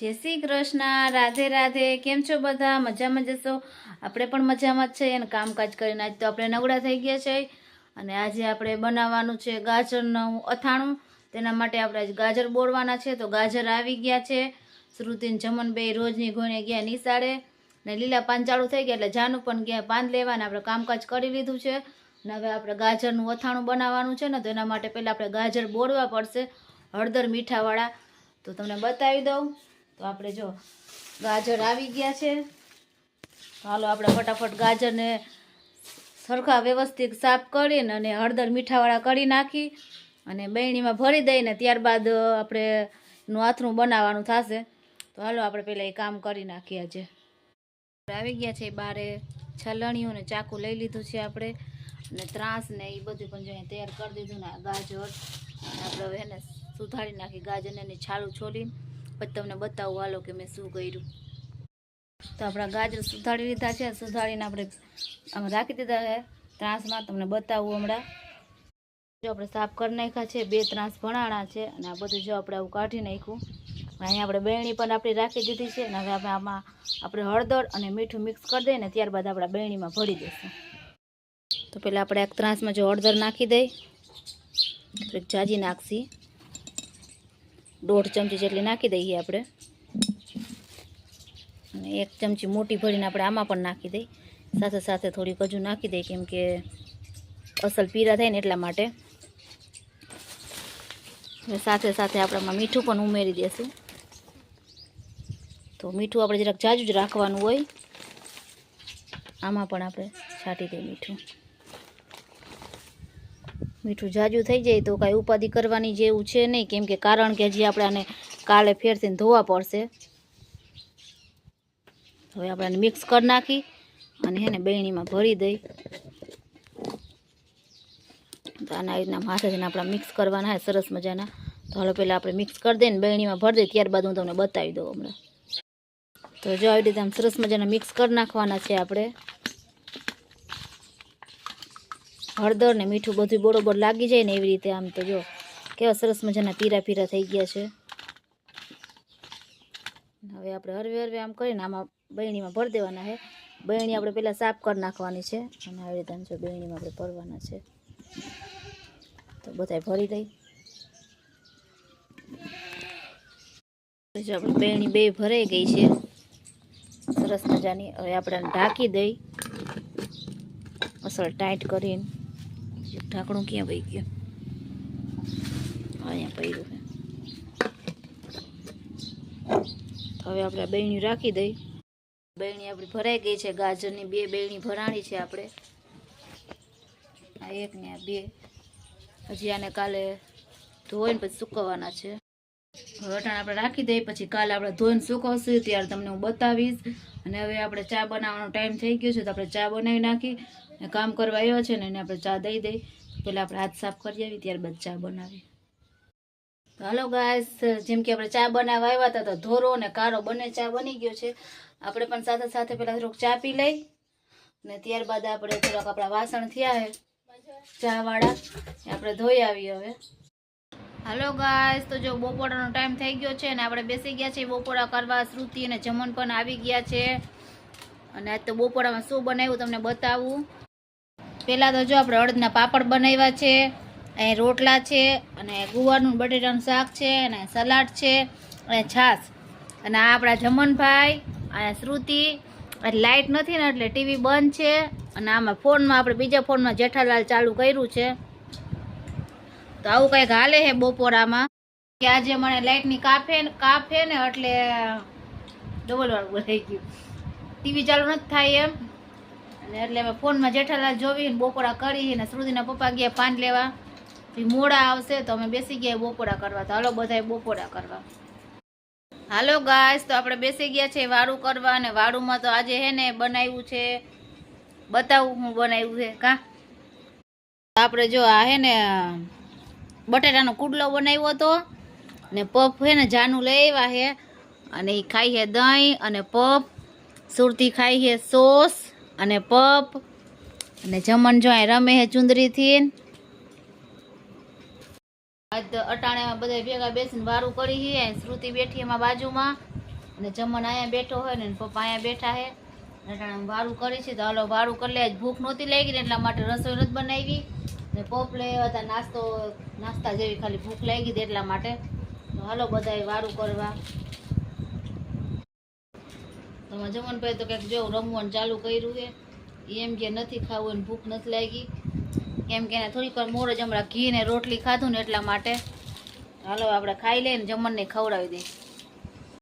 જય શ્રી કૃષ્ણ, રાધે રાધે. કેમ છો બધા? મજામાં જશો આપણે પણ મજામાં જ છે અને કામકાજ કરીને આજ તો આપણે નવડા થઈ ગયા છે. અને આજે આપણે બનાવવાનું છે ગાજરનું અથાણું. તેના માટે આપણે આજે ગાજર બોળવાના છે. તો ગાજર આવી ગયા છે. શ્રુતિન જમન રોજની ગોને ગયા નિશાળે. ને લીલા પાન થઈ ગયા એટલે જાનું પણ ગયા પાન લેવા આપણે કામકાજ કરી લીધું છે. ને હવે આપણે ગાજરનું અથાણું બનાવવાનું છે ને, તો એના માટે પહેલાં આપણે ગાજર બોળવા પડશે હળદર મીઠાવાળા. તો તમને બતાવી દઉં. તો આપણે જો ગાજર આવી ગયા છે. હાલો આપણે ફટાફટ ગાજરને સરખા વ્યવસ્થિત સાફ કરીને અને હળદર મીઠાવાળા કરી નાખી અને બહેણીમાં ભરી દઈને ત્યારબાદ આપણે નું બનાવવાનું થશે. તો હાલો આપણે પહેલાં એ કામ કરી નાખીએ આજે. આવી ગયા છે બારે છલણીયું ને ચાકુ લઈ લીધું છે આપણે. અને ત્રાસ ને એ બધું પણ જોઈએ તૈયાર કરી દીધું ને ગાજર. આપણે હવે એને સુધારી નાખી ગાજરને એની છાલું છોલીને પછી તમને બતાવું હાલો કે મેં શું કર્યું. તો આપણા ગાજર સુધારી લીધા છે. સુધારીને આપણે આમ રાખી દીધા છે ત્રાસમાં. તમને બતાવું હમણાં. જો આપણે સાફ કરી નાખ્યા છે. બે ત્રાસ ભણાણા છે અને આ બધું જો આપણે આવું કાઢી નાખ્યું. અહીંયા આપણે બેણી પણ આપણી રાખી દીધી છે અને હવે આપણે આમાં આપણે હળદર અને મીઠું મિક્સ કરી દઈએ ને ત્યારબાદ આપણા બેણીમાં ભરી દઈશું. તો પહેલાં આપણે એક ત્રાસમાં જો હળદર નાખી દઈ. થોડીક જાજી નાખશી. દોઢ ચમચી જેટલી નાખી દઈએ આપણે. અને એક ચમચી મોટી ભરીને આપણે આમાં પણ નાખી દઈ સાથે સાથે થોડી કજુ નાખી દઈ કેમ કે અસલ પીરા થાય ને એટલા માટે. સાથે સાથે આપણે આમાં મીઠું પણ ઉમેરી દઈશું તો મીઠું આપણે જરાક જાજુ જ રાખવાનું હોય, આમાં પણ આપણે છાંટી દઈએ મીઠું. મીઠું જાજુ થઈ જાય તો કાંઈ ઉપાધિ કરવાની જેવું છે નહીં. કેમ કે કારણ કે હજી આપણે આને કાલે ફેરથી ધોવા પડશે. હવે આપણે મિક્સ કરી નાખી અને એને બેણીમાં ભરી દઈ. તો આના રીતના હાથેથી આપણે મિક્સ કરવાના સરસ મજાના. તો હાલો પહેલાં આપણે મિક્સ કરી દઈએ ને બેણીમાં ભરી દઈએ, ત્યારબાદ હું તમને બતાવી દઉં હમણાં. તો જો આવી રીતે આમ સરસ મજાના મિક્સ કરી નાખવાના છે આપણે. હળદર ને મીઠું બધું બરોબર લાગી જાય ને એવી રીતે આમ તો જો, કેવા સરસ મજાના પીરા પીરા થઈ ગયા છે. હવે આપણે હરવે હરવે આમ કરીને આમાં બહેણીમાં ભરી દેવાના છે. બહેણી આપણે પહેલાં સાફ કરી નાખવાની છે અને આવી રીતે આમ જો બહેણીમાં આપણે ભરવાના છે. તો બધાય ભરી દઈ. જો આપણે બેણી બે ભરાઈ ગઈ છે. સરસ મજાની. હવે આપણે ઢાંકી દઈ. અસલ ટાઈટ કરીને. ઢાંકણું ક્યાં વહી ગયું? અહીંયા પડ્યું છે. હવે આપણે બેણી રાખી દઈ. બેણી આપણી ભરાઈ ગઈ છે, ગાજરની બે બેણી ભરાણી છે આપણે. આ એક ને આ બે. હજી આને કાલે ધોઈને પછી સૂકવવાના છે. વટાણ આપણે રાખી દઈએ, પછી કાલે આપણે ધોઈને સૂકવશું. ત્યારે તમને હું બતાવીશ. અને હવે આપણે ચા બનાવવાનો ટાઈમ થઈ ગયો છે, તો આપણે ચા બનાવી નાખી. અને કામ કરવા આવ્યો છે ને એને આપણે ચા દઈ દઈ. પહેલાં આપણે હાથ સાફ કરી આવી ત્યારબાદ ચા બનાવી તો હાલો ગાઈસ જેમ કે આપણે ચા બનાવવા આવ્યા હતા, તો ધોરો અને કારો બંને ચા બની ગયો છે. આપણે પણ સાથે સાથે પહેલાં થોડુંક ચા પી લઈ ને ત્યારબાદ આપણે થોડાક આપણા વાસણ થયા છે, ચાવાળા એ આપણે ધોઈ આવીએ હવે. હાલો ગાઈસ તો જો બપોરાનો ટાઈમ થઈ ગયો છે અને આપણે બેસી ગયા છીએ બપોરા કરવા. શ્રુતિ અને જમન પણ આવી ગયા છે. અને આજ તો બપોરામાં શું બનાવ્યું તમને બતાવું. પહેલાં તો જો આપણે અડદના પાપડ બનાવ્યા છે, અહીં રોટલા છે, અને ગુવારનું બટેટાનું શાક છે, અને સલાડ છે, અને છાશ. અને આ આપણા જમનભાઈ અને શ્રુતિ લાઇટ નથી ને એટલે ટીવી બંધ છે, અને આમાં ફોનમાં આપણે બીજા ફોનમાં જેઠાલાલ ચાલુ કર્યું છે. તો આવું કંઈક હાલે છે બપોરામાં. કે આજે મને લાઇટની કાફે કાફે ને એટલે ડબલ વાર બોલાઈ ગયું. ટીવી ચાલુ નથી થાય એમ. અને એટલે હવે ફોનમાં જેઠાલાલ જોવી બપોરા કરી અને શ્રુતિના પપ્પા ગયા પાન લેવા. મોડા આવશે તો અમે બેસી ગયા બપોરા કરવા. તો હાલો બધાય બપોરા કરવા. હાલો ગાઈસ તો આપણે બેસી ગયા છે વાળું કરવા અને વાળુંમાં તો આજે હે ને બનાવ્યું છે. બતાવું હું બનાવ્યું છે. કા? આપણે જો આ હે ને, બટેટાનો કુડલો બનાવ્યો હતો. ને પફ હે ને જાનું આવ્યા હે. અને એ ખાઈ છે દહીં અને પફ. સુરતી ખાઈ છે સોસ. અને પપ. અને જમણ જો અહીં રમે હે ચુંદરીથી. આજ તો અટાણે બધા ભેગા બેસીને વારું કરી હે. શ્રુતિ બેઠી એમાં બાજુમાં. અને જમણ અહીંયા બેઠો હોય ને પપ્પા અહીંયા બેઠા હે. અટાણે વારું કરી છે. તો હાલો વારું કરી લે. ભૂખ નહોતી લાગી ને, એટલા માટે રસોઈ નથી બનાવી. ને પોપલે હતા. નાસ્તો, નાસ્તા જેવી ખાલી ભૂખ લાગી હતી એટલા માટે. હાલો બધાએ વારું કરવા. તમે જમણ પછી તો કંઈક જો રમવાનું ચાલુ કર્યું છે. એમ કે નથી ખાવું એને ભૂખ નથી લાગી. કેમ કે થોડીક વાર મોર જ હમણાં ઘી ને રોટલી ખાધું ને એટલા માટે. હાલો, આપણે ખાઈ લઈને જમણને ખવડાવી દઈએ.